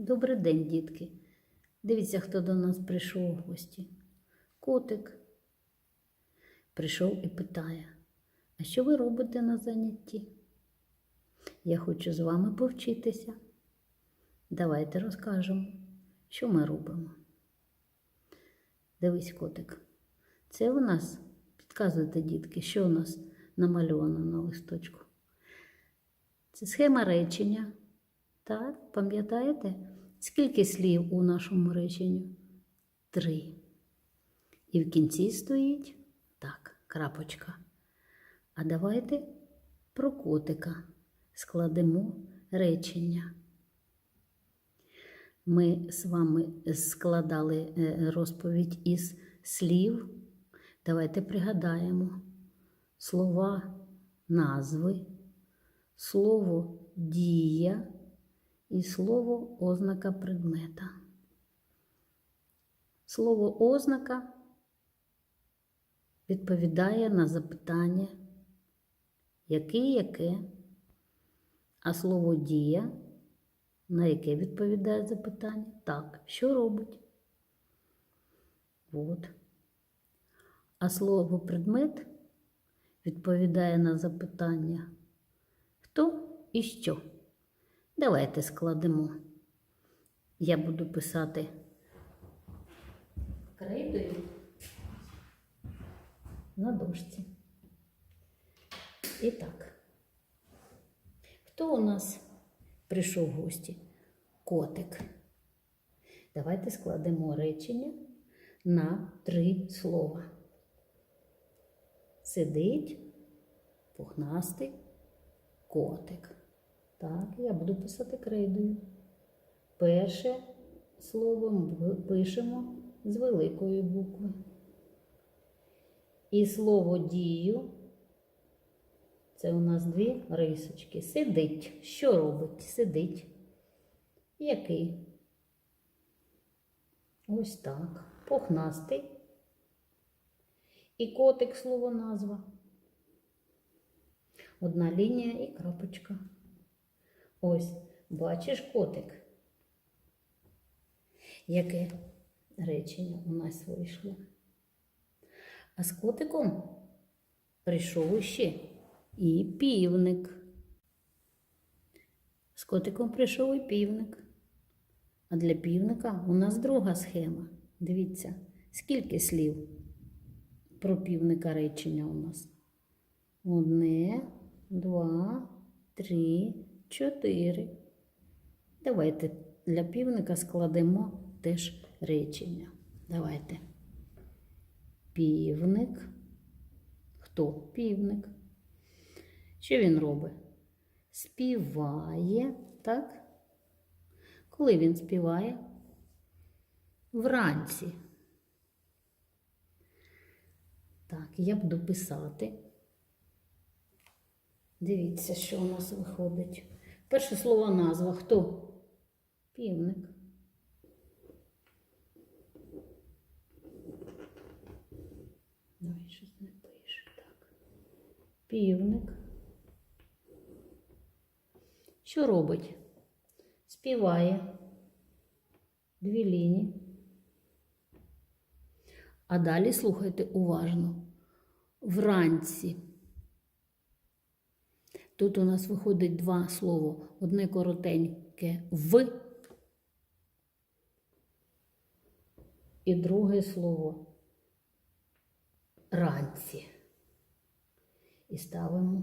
Добрий день, дітки. Дивіться, хто до нас прийшов у гості. Котик прийшов і питає: А що ви робите на занятті? Я хочу з вами повчитися. Давайте розкажемо, що ми робимо. Дивись, котик. Це у нас, підказуйте, дітки, що у нас намальовано на листочку. Це схема речення. Так, пам'ятаєте, скільки слів у нашому реченні? Три. І в кінці стоїть так, крапочка. А давайте про котика складемо речення. Ми з вами складали е, розповідь із слів. Давайте пригадаємо слова назви, слово дія і слово ознака предмета. Слово ознака відповідає на запитання, який яке, а слово дія, на яке відповідає запитання, так, що робить. От. А слово предмет відповідає на запитання хто і що. Давайте складемо. Я буду писати крейдою на дошці. І так, хто у нас прийшов в гості? Котик. Давайте складемо речення на три слова. Сидить пухнастий котик. Так, я буду писати крейдою. Перше слово ми пишемо з великої букви. І слово дію це у нас дві рисочки. Сидить. Що робить? Сидить. Який? Ось так. Пухнастий. І котик слово назва. Одна лінія і крапочка. Ось, бачиш котик? Яке речення у нас вийшло? А з котиком прийшов ще і півник. З котиком прийшов і півник. А для півника у нас друга схема. Дивіться, скільки слів про півника речення у нас? Одне, два, три, чотири. Давайте для півника складемо теж речення. Давайте. Півник. Хто? Півник. Що він робить? Співає, так? Коли він співає? Вранці. Так, я буду писати. Дивіться, що у нас виходить. Перше слово назва. Хто? Півник. Давай щось не пише. Так. Півник. Що робить? Співає. Дві лінії. А далі слухайте уважно. Вранці. Тут у нас виходить два слова. Одне коротеньке в. І друге слово ранці. І ставимо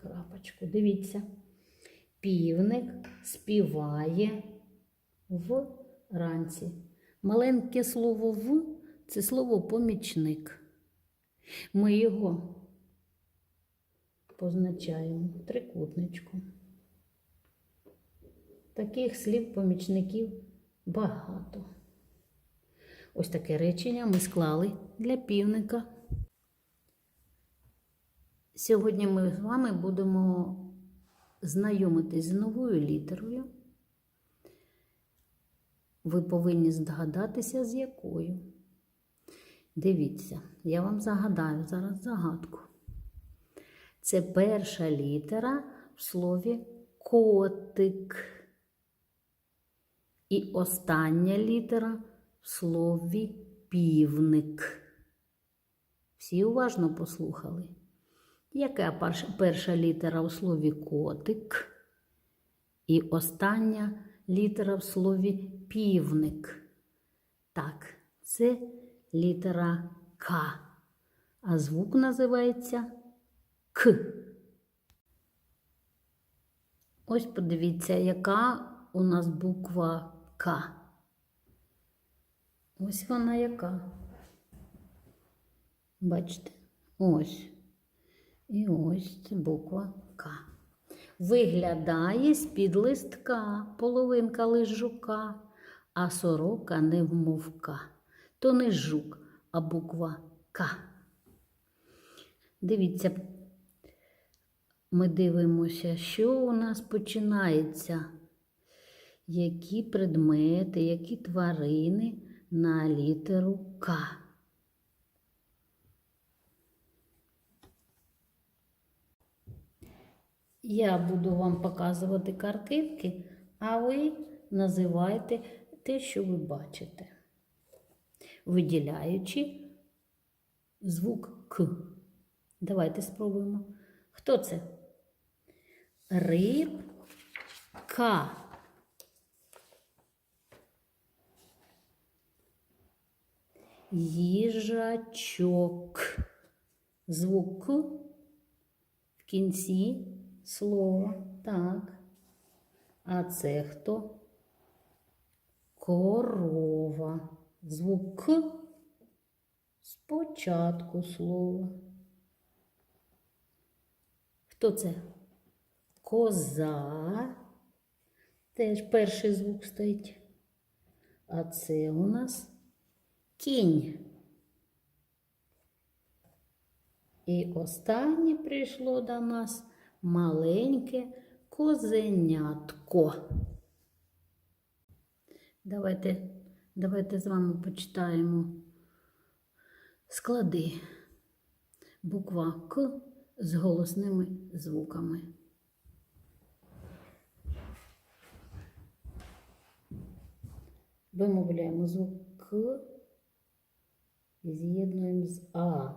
крапочку. Дивіться. Півник співає вранці. Маленьке слово в це слово помічник. Ми його позначаємо трикутничком. Таких слів помічників багато. Ось таке речення ми склали для півника. Сьогодні ми з вами будемо знайомитись з новою літерою. Ви повинні здогадатися, з якою. Дивіться, я вам загадаю зараз загадку. Це перша літера в слові котик. І остання літера в слові півник. Всі уважно послухали. Яка перша, літера в слові котик? І остання літера в слові півник. Так, це літера К. А звук називається К. Ось подивіться, яка у нас буква К. Ось вона яка. Бачите? Ось. І ось це буква К. Виглядає з-під листка, половинка лиш жука, а сорока не вмовка. То не жук, а буква К. Дивіться, ми дивимося, що у нас починається. Які предмети, які тварини на літеру К. Я буду вам показувати картинки, а ви називайте те, що ви бачите, виділяючи звук К. Давайте спробуємо. Хто це? Рибка. Їжачок. Звук в кінці слова. Так. А це хто? Корова. Звук спочатку слова. Хто це? Коза. Теж перший звук стоїть. А це у нас кінь. І останнє прийшло до нас маленьке козенятко. Давайте, давайте з вами почитаємо склади. Буква К з голосними звуками. Вимовляємо звук К і з'єднуємо з А.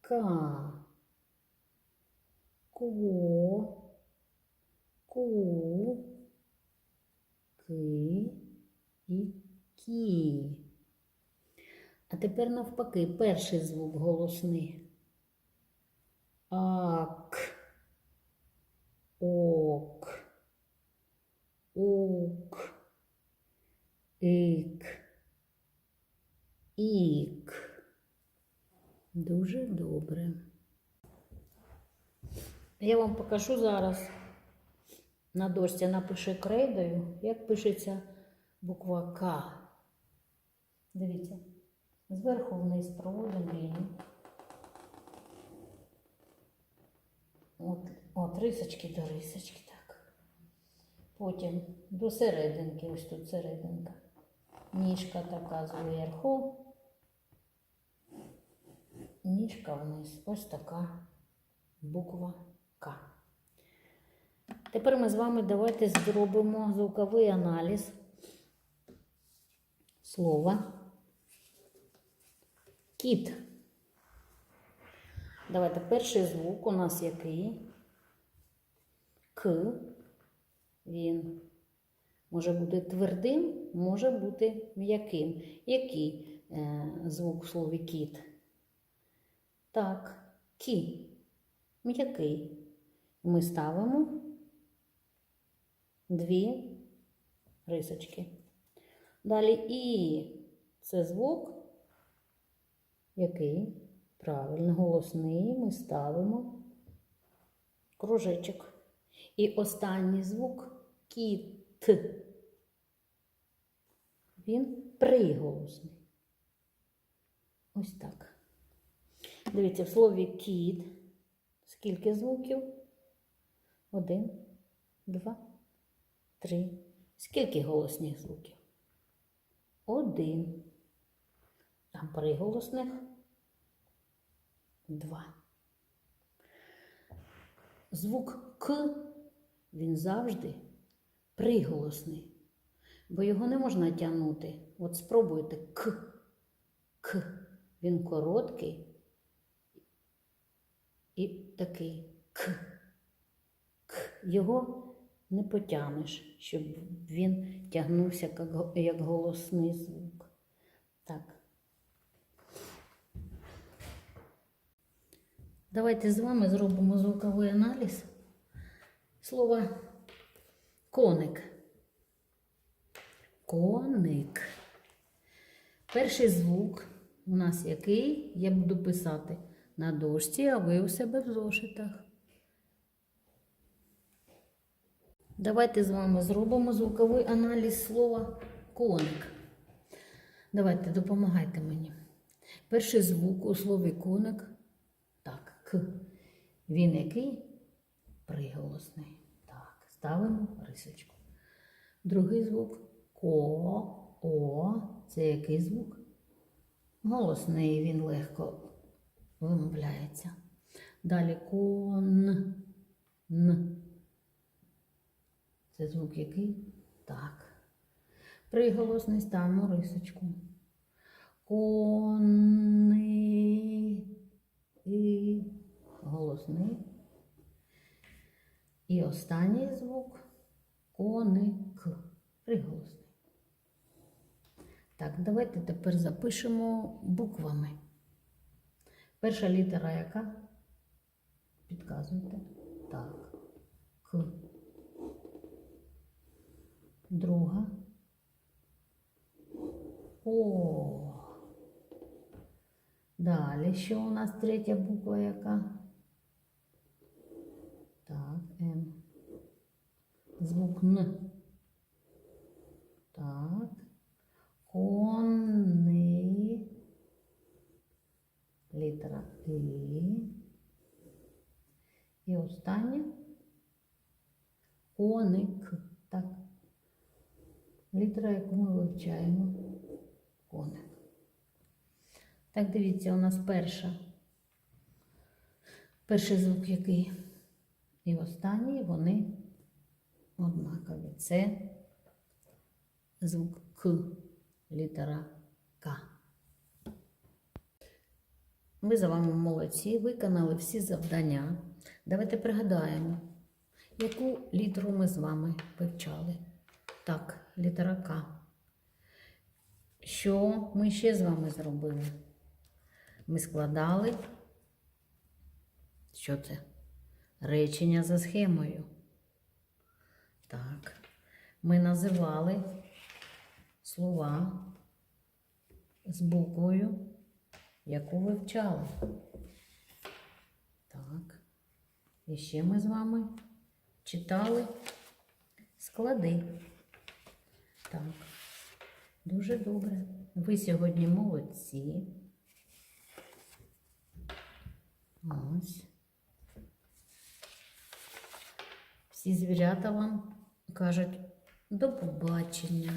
К. Ко. Ку. Ки і кі. А тепер навпаки, перший звук голосний. Ак. Ок. Ук. Ік. Ік. Дуже добре. Я вам покажу зараз. На дошці напишу крейдою, як пишеться буква К. Дивіться, зверху вниз проводимо лінію. От, от рисочки до рисочки, так. Потім до серединки, ось тут серединка. Ніжка така зверху. Ніжка вниз. Ось така буква К. Тепер ми з вами давайте зробимо звуковий аналіз слова кіт. Давайте перший звук у нас який? К. Він може бути твердим, може бути м'яким. Який е, звук в слові кіт? Так, кі. М'який. Ми ставимо дві рисочки. Далі І це звук, який правильно голосний ми ставимо кружечок. І останній звук кіт. Він приголосний. Ось так. Дивіться, в слові кіт. Скільки звуків? Один, два, три. Скільки голосних звуків? Один. А приголосних два. Звук К він завжди приголосний. Бо його не можна тягнути. От спробуйте к, к. Він короткий і такий к. к. Його не потягнеш, щоб він тягнувся як голосний звук. Так. Давайте з вами зробимо звуковий аналіз слова коник. Коник. Перший звук у нас який я буду писати на дошці, а ви у себе в зошитах. Давайте з вами зробимо звуковий аналіз слова коник. Давайте допомагайте мені. Перший звук у слові коник так, к. Він який? Приголосний. Так, ставимо рисочку. Другий звук ко, о. Це який звук? Голосний, він легко вимовляється. Далі кон, н. Це звук який? Так. Приголосний ставимо рисочку. Кони. І голосний. І останній звук коник. Приголосний. Так, давайте тепер запишемо буквами. Перша літера яка? Підказуйте. Так. К. Друга. О. Далі, що у нас третя буква яка? Так, М. Звук Н. Так. Кони. Літера І. І останнє. Коник. Так. Літера, яку ми вивчаємо. Коник. Так, дивіться, у нас перша. Перший звук який? І останній вони однакові. Це звук К, літера К. Ви за вами молодці, виконали всі завдання. Давайте пригадаємо, яку літеру ми з вами вивчали. Так, літера К. Що ми ще з вами зробили? Ми складали. Що це? Речення за схемою. Так. Ми називали слова з буквою, яку вивчали. І ще ми з вами читали склади. Так. Дуже добре. Ви сьогодні молодці. Ось. Всі звірята вам кажуть до побачення.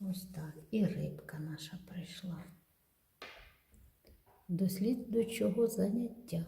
Ось так. І рибка наша прийшла. До слідуючого заняття.